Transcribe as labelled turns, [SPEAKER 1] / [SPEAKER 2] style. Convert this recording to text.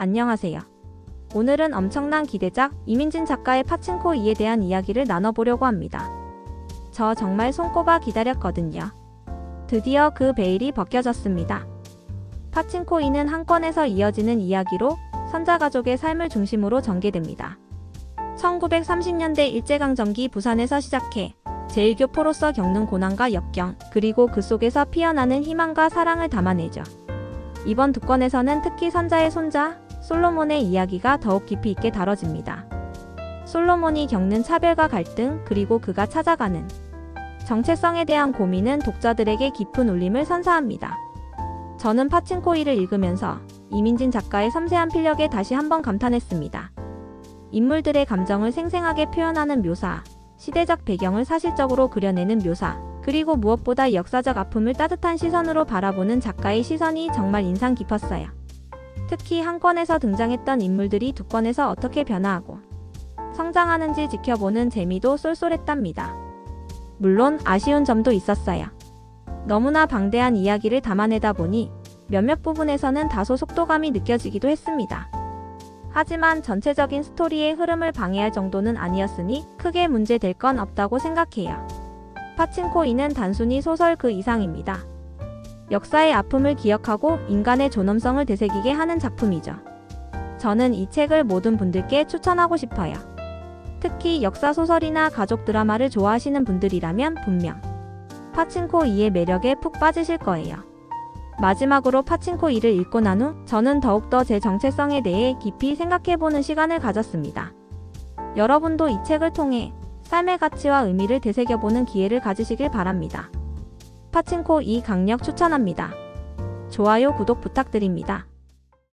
[SPEAKER 1] 안녕하세요. 오늘은 엄청난 기대작 이민진 작가의 파친코 2에 대한 이야기를 나눠보려고 합니다. 저 정말 손꼽아 기다렸거든요. 드디어 그 베일이 벗겨졌습니다. 파친코 2는 한 권에서 이어지는 이야기로 선자 가족의 삶을 중심으로 전개됩니다. 1930년대 일제강점기 부산에서 시작해 제1교포로서 겪는 고난과 역경, 그리고 그 속에서 피어나는 희망과 사랑을 담아내죠. 이번 두 건에서는 특히 선자의 손자, 솔로몬의 이야기가 더욱 깊이 있게 다뤄집니다. 솔로몬이 겪는 차별과 갈등, 그리고 그가 찾아가는 정체성에 대한 고민은 독자들에게 깊은 울림을 선사합니다. 저는 파친코이를 읽으면서 이민진 작가의 섬세한 필력에 다시 한번 감탄했습니다. 인물들의 감정을 생생하게 표현하는 묘사, 시대적 배경을 사실적으로 그려내는 묘사, 그리고 무엇보다 역사적 아픔을 따뜻한 시선으로 바라보는 작가의 시선이 정말 인상 깊었어요. 특히 한 권에서 등장했던 인물들이 두 권에서 어떻게 변화하고 성장하는지 지켜보는 재미도 쏠쏠했답니다. 물론 아쉬운 점도 있었어요. 너무나 방대한 이야기를 담아내다 보니 몇몇 부분에서는 다소 속도감이 느껴지기도 했습니다. 하지만 전체적인 스토리의 흐름을 방해할 정도는 아니었으니 크게 문제될 건 없다고 생각해요. 파친코이는 단순히 소설 그 이상입니다. 역사의 아픔을 기억하고 인간의 존엄성을 되새기게 하는 작품이죠. 저는 이 책을 모든 분들께 추천하고 싶어요. 특히 역사 소설이나 가족 드라마를 좋아하시는 분들이라면 분명 파친코 2의 매력에 푹 빠지실 거예요. 마지막으로 파친코 2를 읽고 난 후 저는 더욱더 제 정체성에 대해 깊이 생각해보는 시간을 가졌습니다. 여러분도 이 책을 통해 삶의 가치와 의미를 되새겨보는 기회를 가지시길 바랍니다. 파친코 2 강력 추천합니다. 좋아요, 구독 부탁드립니다.